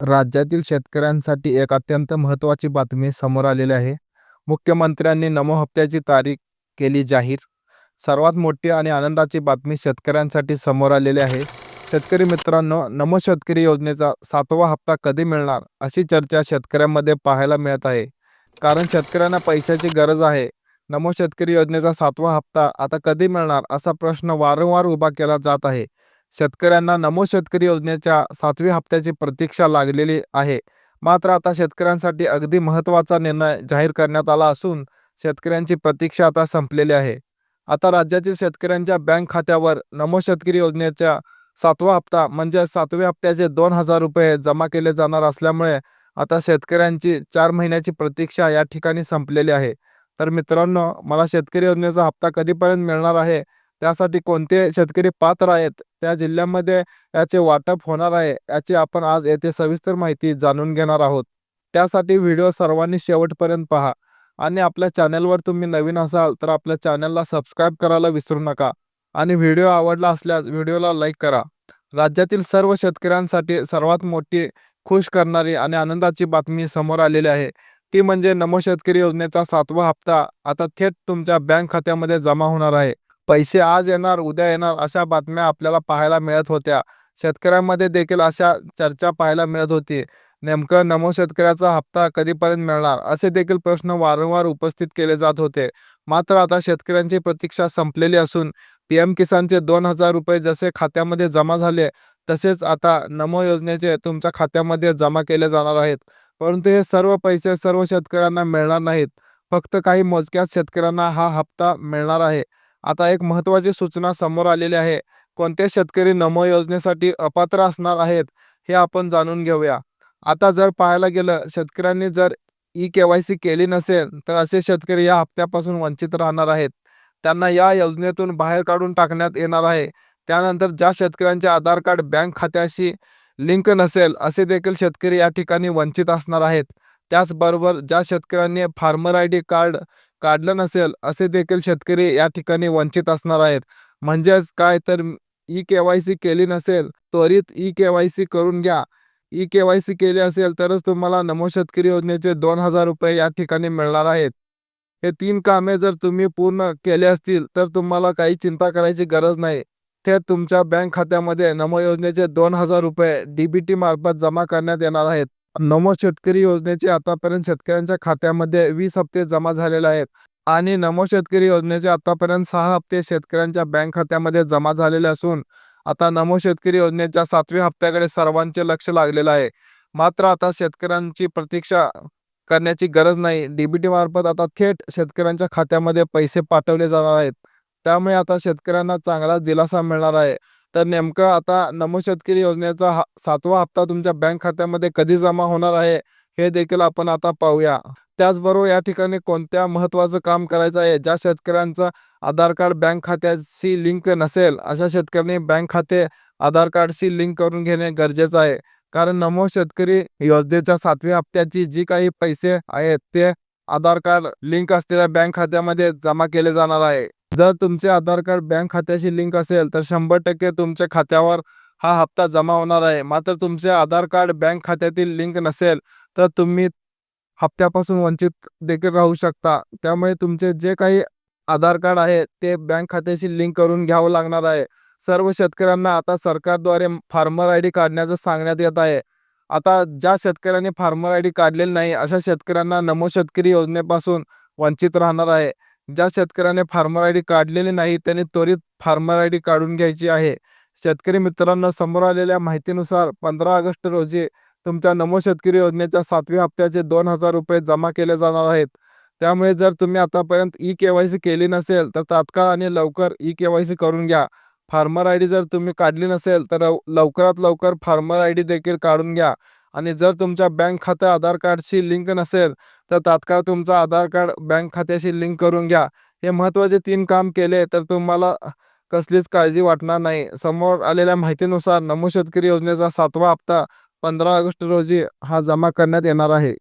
राज्यातील शेतकऱ्यांसाठी एक अत्यंत महत्त्वाची बातमी समोर आलेली आहे. मुख्यमंत्र्यांनी नमो हप्त्याची तारीख केली जाहीर. सर्वात मोठी आणि आनंदाची बातमी शेतकऱ्यांसाठी समोर आलेली आहे. शेतकरी मित्रांनो नमो शेतकरी योजनेचा सातवा हप्ता कधी मिळणार अशी चर्चा शेतकऱ्यांमध्ये पाहायला मिळत आहे. कारण शेतकऱ्यांना पैशाची गरज आहे. नमो शेतकरी योजनेचा सातवा हप्ता आता कधी मिळणार असा प्रश्न वारंवार उभा केला जात आहे. शेतकऱ्यांना नमो शेतकरी योजनेच्या सातव्या हप्त्याची प्रतीक्षा लागलेली आहे. मात्र आता शेतकऱ्यांसाठी अगदी महत्त्वाचा निर्णय जाहीर करण्यात आला असून शेतकऱ्यांची प्रतीक्षा आता संपलेली आहे. आता राज्यातील शेतकऱ्यांच्या बँक खात्यावर नमो शेतकरी योजनेच्या सातवा हप्ता म्हणजे सातव्या हप्त्याचे दोन हजार रुपये जमा केले जाणार असल्यामुळे आता शेतकऱ्यांची चार महिन्याची प्रतीक्षा या ठिकाणी संपलेली आहे. तर मित्रांनो मला शेतकरी योजनेचा हप्ता कधीपर्यंत मिळणार आहे? त्यासाठी कोणते शेतकरी पात्र आहेत? त्या जिल्ह्यामध्ये याचे वाटप होणार आहे याची आपण आज येथे सविस्तर माहिती जाणून घेणार आहोत. त्यासाठी व्हिडिओ सर्वांनी शेवटपर्यंत पहा. आणि आपल्या चॅनलवर तुम्ही नवीन असाल तर आपल्या चॅनलला सबस्क्राईब करायला विसरू नका. आणि व्हिडिओ आवडला असल्यास व्हिडिओला लाईक करा. राज्यातील सर्व शेतकऱ्यांसाठी सर्वात मोठी खुश करणारी आणि आनंदाची बातमी समोर आलेली आहे. ती म्हणजे नमो शेतकरी योजनेचा सातवा हप्ता. आता थेट तुमच्या बँक खात्यामध्ये जमा होणार आहे. पैसे आज येणार उद्या येणार अशा बातम्या आपल्याला पाहायला मिळत होत्या. शेतकऱ्यांमध्ये देखील अशा चर्चा पाहायला मिळत होती. नेमकं नमो शेतकऱ्याचा हप्ता कधीपर्यंत मिळणार? असे देखील प्रश्न वारंवार उपस्थित केले जात होते. मात्र आता शेतकऱ्यांची प्रतीक्षा संपलेली असून पी एम किसानचे दोन हजार रुपये जसे खात्यामध्ये जमा झाले तसेच आता नमो योजनेचे तुमच्या खात्यामध्ये जमा केले जाणार आहेत. परंतु हे सर्व पैसे सर्व शेतकऱ्यांना मिळणार नाहीत. फक्त काही मोजक्याच शेतकऱ्यांना हा हप्ता मिळणार आहे. आता एक महत्त्वाची सूचना समोर आलेली आहे. कोणते शेतकरी नमो योजनेसाठी अपात्र असणार आहेत हे आपण जाणून घेऊया. आता जर पाहायला गेलं शेतकऱ्यांनी जर ई के वाय सी केली नसेल तर असे शेतकरी या हप्त्यापासून वंचित राहणार आहेत. त्यांना या योजनेतून बाहेर काढून टाकण्यात येणार आहे. त्यानंतर ज्या शेतकऱ्यांचे आधार कार्ड बँक खात्याशी लिंक नसेल असे देखील शेतकरी या ठिकाणी वंचित असणार आहेत. त्याचबरोबर ज्या शेतकऱ्यांनी फार्मर आय डी कार्ड काढलं नसेल असे देखील शेतकरी या ठिकाणी वंचित असणार आहेत. म्हणजेच काय तर ई के वाय सी केली नसेल त्वरित ई के वाय सी करून घ्या. ई के वाय सी केली असेल तरच तुम्हाला नमो शेतकरी योजनेचे दोन हजार रुपये या ठिकाणी मिळणार आहेत. हे तीन कामे जर तुम्ही पूर्ण केले असतील तर तुम्हाला काही चिंता करायची गरज नाही. थेट तुमच्या बँक खात्यामध्ये नमो योजनेचे दोन हजार रुपये डी बी टी मार्फत जमा करण्यात येणार आहेत. नमो शेतकरी योजनेचे आतापर्यंत शेतकऱ्यांच्या खात्यामध्ये वीस हप्ते जमा झालेले आहेत आणि नमो शेतकरी योजनेचे आतापर्यंत सहा हप्ते शेतकऱ्यांच्या बँक खात्यामध्ये जमा झालेले असून आता नमो शेतकरी योजनेच्या सातव्या हप्त्याकडे सर्वांचे लक्ष लागलेलं आहे. मात्र आता शेतकऱ्यांची प्रतीक्षा करण्याची गरज नाही. डीबीटी मार्फत आता थेट शेतकऱ्यांच्या खात्यामध्ये पैसे पाठवले जाणार आहेत. त्यामुळे आता शेतकऱ्यांना चांगला दिलासा मिळणार आहे. तर नेमकं आता नमो शेतकरी योजनेचा हा सातवा हप्ता तुमच्या बँक खात्यामध्ये कधी जमा होणार आहे हे देखील आपण आता पाहूया. त्याचबरोबर या ठिकाणी कोणत्या महत्त्वाचं काम करायचं आहे ज्या शेतकऱ्यांचं आधार कार्ड बँक खात्याशी लिंक नसेल अशा शेतकऱ्यांनी बँक खाते आधार कार्डशी लिंक करून घेणे गरजेचं आहे. कारण नमो शेतकरी योजनेच्या सातव्या हप्त्याची जी काही पैसे आहेत ते आधार कार्ड लिंक असलेल्या बँक खात्यामध्ये जमा केले जाणार आहे. जर तुमचे आधार कार्ड बँक खात्याशी लिंक असेल तर शंभर टक्के तुमच्या खात्यावर हा हप्ता जमा होणार आहे. मात्र तुमचे आधार कार्ड बँक खात्यातील लिंक नसेल तर तुम्ही हप्त्यापासून वंचित देखील राहू शकता. त्यामुळे तुमचे जे काही आधार कार्ड आहे ते बँक खात्याशी लिंक करून घ्यावं लागणार आहे. सर्व शेतकऱ्यांना आता सरकारद्वारे फार्मर आय डी काढण्याचं सांगण्यात येत आहे. आता ज्या शेतकऱ्यांनी फार्मर आय डी काढलेली नाही अशा शेतकऱ्यांना नमो शेतकरी योजनेपासून वंचित राहणार आहे. ज्या शेतकऱ्याने फार्मर आय डी काढलेली नाही त्याने त्वरित फार्मर आय डी काढून घ्यायची आहे. शेतकरी मित्रांनो समोर आलेल्या माहितीनुसार पंधरा ऑगस्ट रोजी तुमच्या नमो शेतकरी योजनेच्या सातव्या हप्त्याचे दोन हजार रुपये जमा केले जाणार आहेत. त्यामुळे जर तुम्ही आतापर्यंत ई के वाय सी केली नसेल तर तात्काळ आणि लवकर ई के वाय सी करून घ्या. फार्मर आय डी जर तुम्ही काढली नसेल तर लवकरात लवकर फार्मर आय डी देखील काढून घ्या. आणि जर तुमच्या बँक खातं आधार कार्डशी लिंक नसेल तर तात्काळ तुमचं आधार कार्ड बँक खात्याशी लिंक करून घ्या. हे महत्त्वाचे तीन काम केले तर तुम्हाला कसलीच काळजी वाटणार नाही. समोर आलेल्या माहितीनुसार नमो शेतकरी योजनेचा सातवा हप्ता पंधरा ऑगस्ट रोजी हा जमा करण्यात येणार आहे.